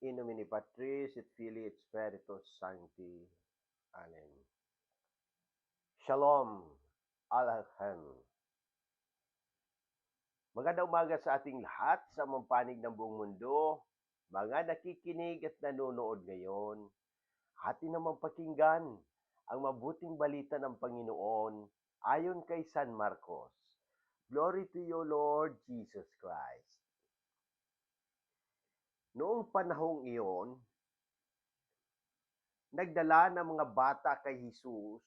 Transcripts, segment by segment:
In nomine Patris et Filii et Spiritus Sancti. Amen. Shalom. Alachem. Magandang umaga sa ating lahat sa mampanig ng buong mundo, mga nakikinig at nanonood ngayon. Atin naman pakinggan ang mabuting balita ng Panginoon ayon kay San Marcos. Glory to you, Lord Jesus Christ. Noong panahong iyon, nagdala ng mga bata kay Jesus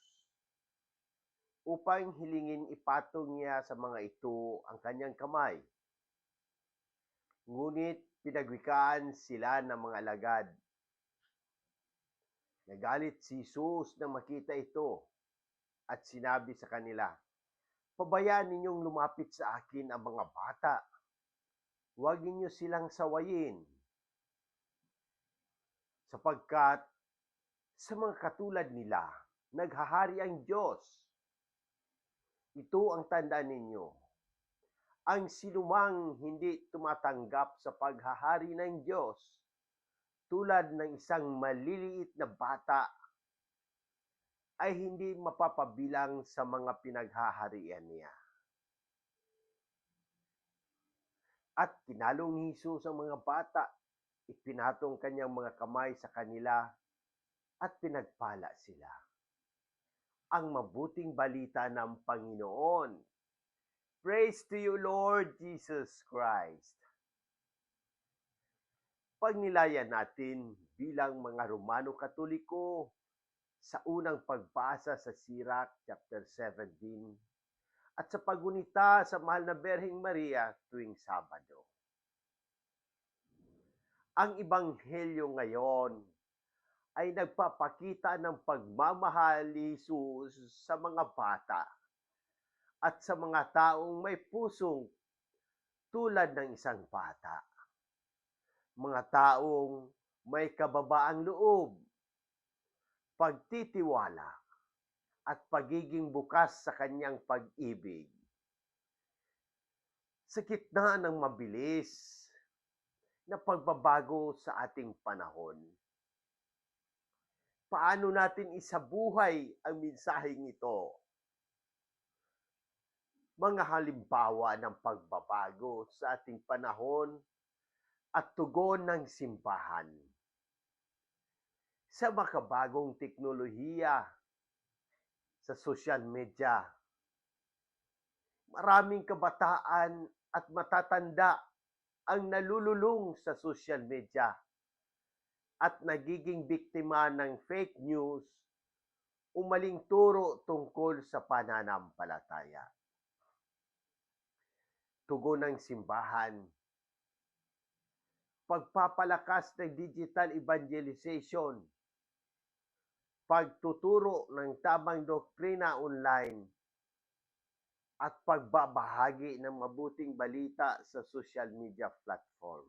upang hilingin ipatong niya sa mga ito ang kanyang kamay. Ngunit pinagwikaan sila ng mga alagad. Nagalit si Jesus nang makita ito at sinabi sa kanila, Pabayaan ninyong lumapit sa akin ang mga bata. Huwag ninyo silang sawayin. Sapagkat sa mga katulad nila, naghahari ang Diyos. Ito ang tandaan ninyo. Ang sinumang hindi tumatanggap sa paghahari ng Diyos, tulad ng isang maliliit na bata, ay hindi mapapabilang sa mga pinaghaharian niya. At kinalong ni Jesus ang mga bata, ipinatong kanyang mga kamay sa kanila at pinagpala sila. Ang mabuting balita ng Panginoon. Praise to you, Lord Jesus Christ. Pagnilayan natin bilang mga Romano Katoliko sa unang pagbasa sa Sirach chapter 17 at sa pagunita sa mahal na Berhing Maria tuwing Sabado. Ang Ibanghelyo ngayon ay nagpapakita ng pagmamahal ni Jesus sa mga bata at sa mga taong may pusong tulad ng isang bata. Mga taong may kababaang loob, pagtitiwala, at pagiging bukas sa kanyang pag-ibig. Sa gitna ng mabilis na pagbabago sa ating panahon, paano natin isabuhay ang mensaheng ito? Mga halimbawa ng pagbabago sa ating panahon at tugon ng simbahan. Sa makabagong teknolohiya, sa social media, maraming kabataan at matatanda ang nalululong sa social media at nagiging biktima ng fake news umaling turo tungkol sa pananampalataya. Tugon ng simbahan, pagpapalakas ng digital evangelization, pagtuturo ng tamang doktrina online, at pagbabahagi ng mabuting balita sa social media platform.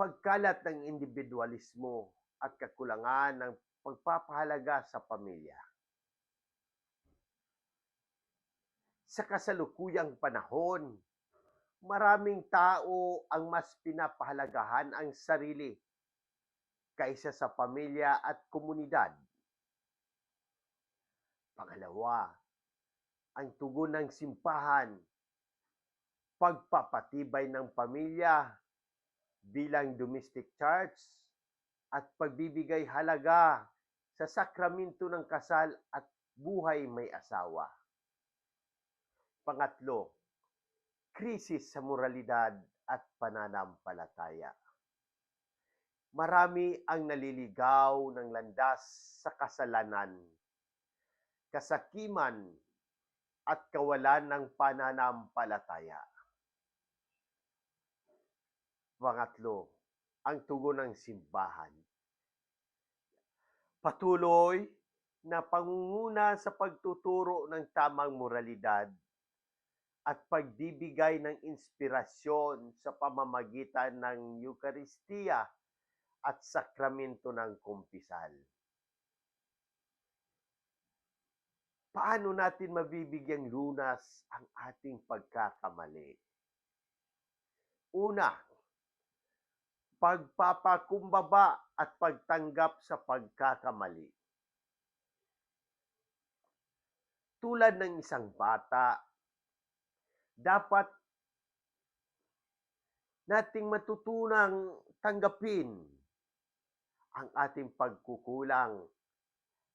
Pagkalat ng individualismo at kakulangan ng pagpapahalaga sa pamilya. Sa kasalukuyang panahon, maraming tao ang mas pinapahalagahan ang sarili kaysa sa pamilya at komunidad. Pangalawa, ang tugon ng simpahan, pagpapatibay ng pamilya bilang domestic church at pagbibigay halaga sa sakramento ng kasal at buhay may asawa. Pangatlo, krisis sa moralidad at pananampalataya. Marami ang naliligaw ng landas sa kasalanan, kasakiman at kawalan ng pananampalataya. Pangatlo, ang tugon ng simbahan. Patuloy na pangunguna sa pagtuturo ng tamang moralidad at pagbibigay ng inspirasyon sa pamamagitan ng Eukaristiya at sakramento ng kumpisal. Paano natin mabibigyang lunas ang ating pagkakamali? Una, pagpapakumbaba at pagtanggap sa pagkakamali. Tulad ng isang bata, dapat nating matutunang tanggapin ang ating pagkukulang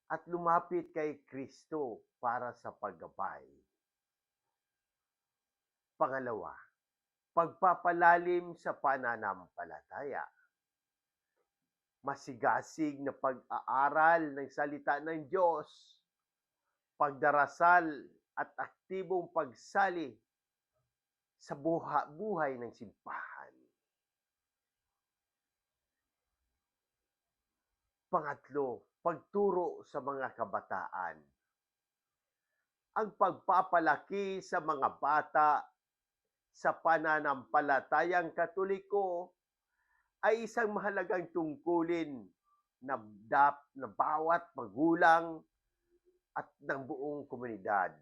at lumapit kay Kristo para sa paggabay. Pangalawa, pagpapalalim sa pananampalataya. Masigasig na pag-aaral ng salita ng Diyos, pagdarasal at aktibong pagsali sa buha, buhay ng simbahan. Pangatlo, pagturo sa mga kabataan. Ang pagpapalaki sa mga bata sa pananampalatayang katoliko ay isang mahalagang tungkulin na, dap, na bawat magulang at ng buong komunidad.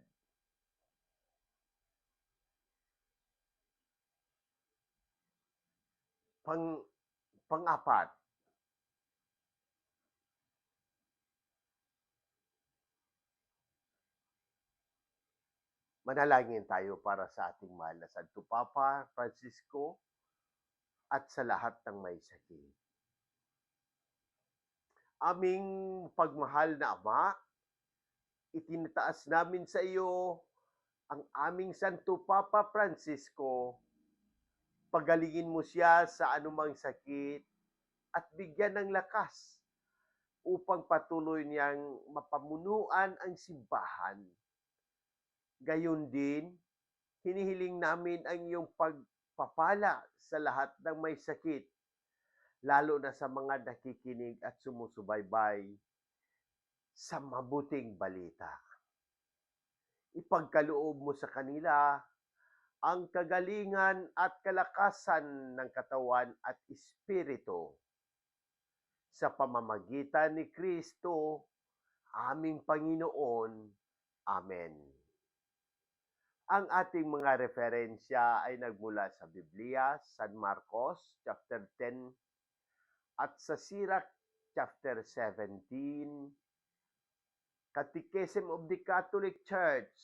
Pang, pang-apat, manalangin tayo para sa ating mahal na Santo Papa Francisco at sa lahat ng may sakit. Aming pagmahal na Ama, itinataas namin sa iyo ang aming Santo Papa Francisco. Pagalingin mo siya sa anumang sakit at bigyan ng lakas upang patuloy niyang mapamunuan ang simbahan Gayon din, hinihiling namin ang iyong pagpapala sa lahat ng may sakit, lalo na sa mga nakikinig at sumusubaybay sa mabuting balita. Ipagkaloob mo sa kanila ang kagalingan at kalakasan ng katawan at espiritu sa pamamagitan ni Kristo, aming Panginoon. Amen. Ang ating mga referensya ay nagmula sa Biblia, San Marcos chapter 10 at sa Sirach chapter 17, Catechism of the Catholic Church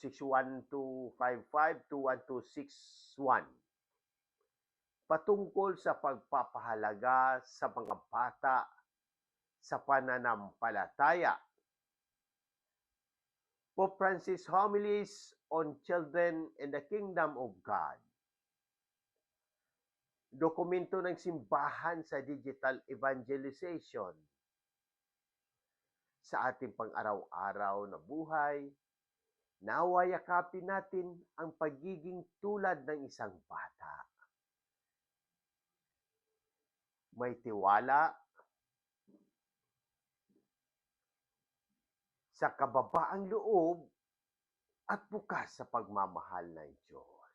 61255-21261 patungkol sa pagpapahalaga sa mga bata sa pananampalataya Pope Francis Homilies on Children and the Kingdom of God. Dokumento ng simbahan sa digital evangelization sa ating pang-araw-araw na buhay, nawa yakapin natin ang pagiging tulad ng isang bata. May tiwala sa kababaang loob at bukas sa pagmamahal ng Diyos.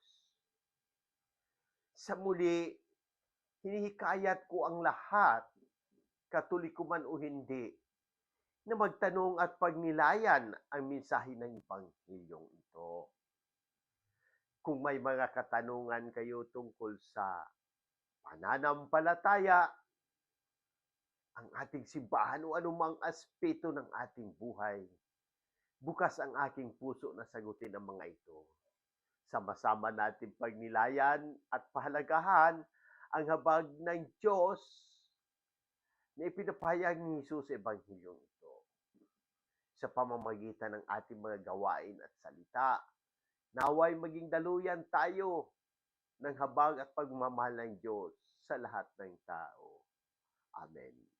Sa muli, hinihikayat ko ang lahat, katoliko man o hindi, na magtanong at pagnilayan ang mensahe ng Ebanghilyong ito. Kung may mga katanungan kayo tungkol sa pananampalataya, ang ating simbahan o anumang aspeto ng ating buhay. Bukas ang aking puso na sagutin ang mga ito. Sama-sama natin pagnilayan at pahalagahan ang habag ng Diyos na ipinapahayag ni Jesus sa Ebanghilyong ito. Sa pamamagitan ng ating mga gawain at salita, naway maging daluyan tayo ng habag at pagmamahal ng Diyos sa lahat ng tao. Amen.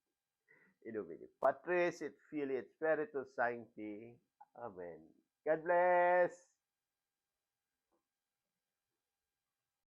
In nomine Patris et Filii et Spiritus Sancti. Amen. God bless!